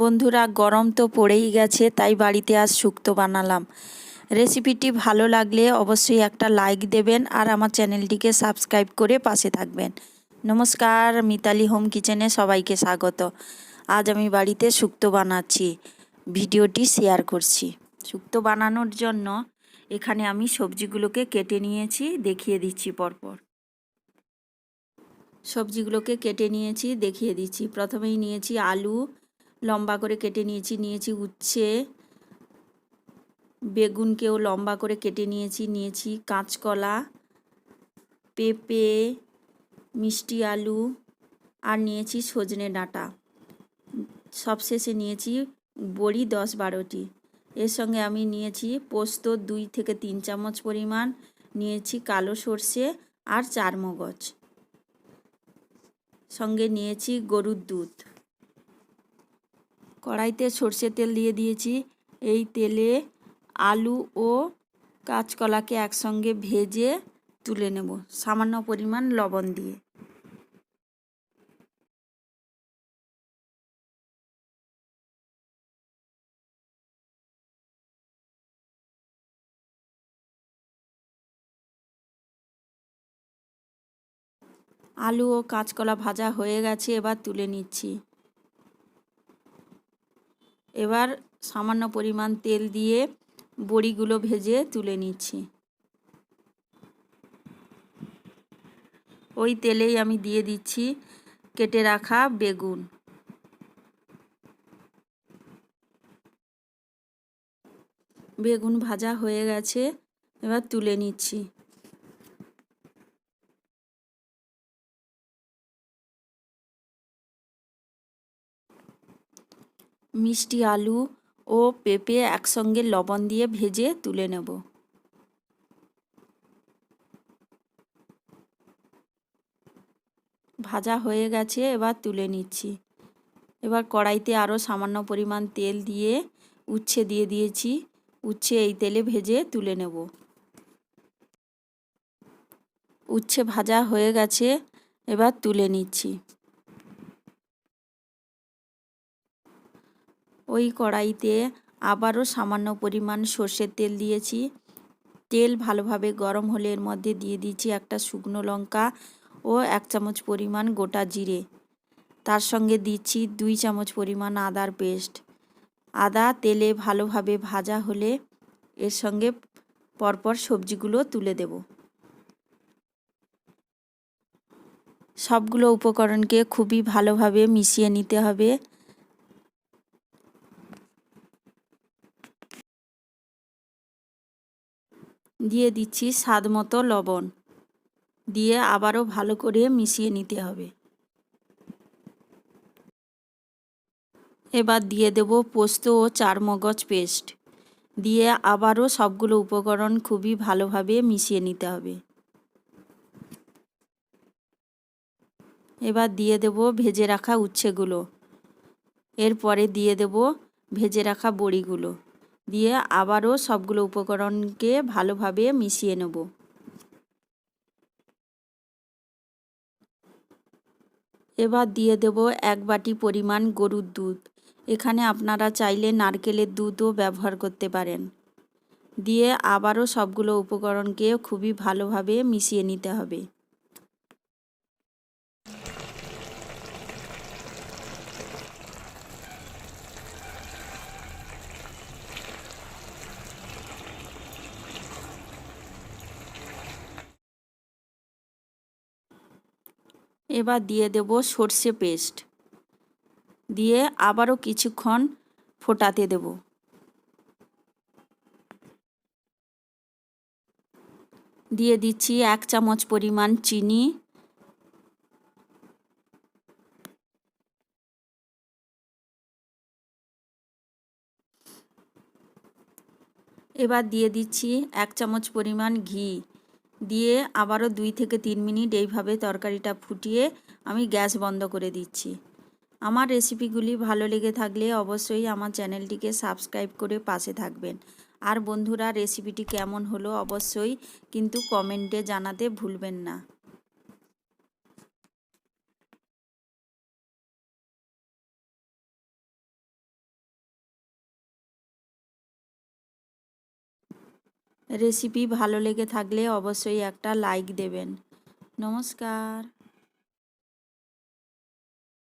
বন্ধুরা, গরম তো পড়েই গেছে, তাই বাড়িতে আজ শুক্তো বানালাম। রেসিপিটি ভালো লাগলে অবশ্যই একটা লাইক দেবেন আর আমার চ্যানেলটিকে সাবস্ক্রাইব করে পাশে থাকবেন। নমস্কার, মিতালি হোম কিচেনে সবাইকে স্বাগত। আজ আমি বাড়িতে শুক্তো বানাচ্ছি। ভিডিওটি শেয়ার করছি। শুক্তো বানানোর জন্য এখানে আমি সবজিগুলোকে কেটে নিয়েছি, দেখিয়ে দিচ্ছি পরপর। সবজিগুলোকে কেটে নিয়েছি, দেখিয়ে দিচ্ছি। প্রথমেই নিয়েছি আলু লম্বা করে কেটে নিয়েছি নিয়েছি উচ্ছে। বেগুনকেও লম্বা করে কেটে নিয়েছি নিয়েছি কাঁচকলা, পেঁপে, মিষ্টি আলু আর নিয়েছি সজনে ডাঁটা। সবশেষে নিয়েছি বড়ি দশ বারোটি। এর সঙ্গে আমি নিয়েছি পোস্ত দুই থেকে তিন চামচ পরিমাণ, নিয়েছি কালো সর্ষে আর চার মগজ সঙ্গে নিয়েছি গরুর দুধ। কড়াইতে সর্ষে তেল দিয়ে দিয়েছি। এই তেলে আলু ও কাঁচকলাকে একসঙ্গে ভেজে তুলে নেব, সামান্য পরিমাণ লবণ দিয়ে। আলু ও কাঁচকলা ভাজা হয়ে গেছে, এবার তুলে নিচ্ছি। এবার সামান্য পরিমাণ তেল দিয়ে বড়িগুলো ভেজে তুলে নিচ্ছি। ওই তেলেই আমি দিয়ে দিচ্ছি কেটে রাখা বেগুন। বেগুন ভাজা হয়ে গেছে, এবার তুলে নিচ্ছি। মিষ্টি আলু ও পেঁপে একসঙ্গে লবণ দিয়ে ভেজে তুলে নেব। ভাজা হয়ে গেছে, এবার তুলে নিচ্ছি। এবার কড়াইতে আরও সামান্য পরিমাণ তেল দিয়ে উচ্ছে দিয়ে দিয়েছি। উচ্ছে এই তেলে ভেজে তুলে নেব। উচ্ছে ভাজা হয়ে গেছে, এবার তুলে নিচ্ছি। ওই কড়াইতে আবারও সামান্য পরিমাণ সর্ষের তেল দিয়েছি। তেল ভালোভাবে গরম হলে এর মধ্যে দিয়ে দিচ্ছি একটা শুকনো লঙ্কা ও এক চামচ পরিমাণ গোটা জিরে। তার সঙ্গে দিচ্ছি দুই চামচ পরিমাণ আদার পেস্ট। আদা তেলে ভালোভাবে ভাজা হলে এর সঙ্গে পরপর সবজিগুলো তুলে দেব। সবগুলো উপকরণকে খুবই ভালোভাবে মিশিয়ে নিতে হবে। দিয়ে দিচ্ছি স্বাদ মতো লবণ। দিয়ে আবারও ভালো করে মিশিয়ে নিতে হবে। এবার দিয়ে দেব পোস্ত ও চার মগজ পেস্ট। দিয়ে আবারও সবগুলো উপকরণ খুবই ভালোভাবে মিশিয়ে নিতে হবে। এবার দিয়ে দেব ভেজে রাখা উচ্ছেগুলো। এরপরে দিয়ে দেব ভেজে রাখা বড়িগুলো। দিয়ে আবারও সবগুলো উপকরণকে ভালোভাবে মিশিয়ে নেব। এবার দিয়ে দেব এক বাটি পরিমাণ গরুর দুধ। এখানে আপনারা চাইলে নারকেলের দুধও ব্যবহার করতে পারেন। দিয়ে আবারও সবগুলো উপকরণকে খুবই ভালোভাবে মিশিয়ে নিতে হবে। এবার দিয়ে দেব সর্ষে পেস্ট। দিয়ে আবারও কিছুক্ষণ ফোটাতে দেব। দিয়ে দিচ্ছি এক চামচ পরিমাণ চিনি। এবার দিয়ে দিচ্ছি এক চামচ পরিমাণ ঘি। দিয়ে আবারও দুই থেকে তিন মিনিট এইভাবে তরকারিটা ফুটিয়ে আমি গ্যাস বন্ধ করে দিচ্ছি। আমার রেসিপিগুলি ভালো লেগে থাকলে অবশ্যই আমার চ্যানেলটিকে সাবস্ক্রাইব করে পাশে থাকবেন। আর বন্ধুরা, রেসিপিটি কেমন হলো অবশ্যই কিন্তু কমেন্টে জানাতে ভুলবেন না। রেসিপি ভালো লেগে থাকলে অবশ্যই একটা লাইক দেবেন। নমস্কার।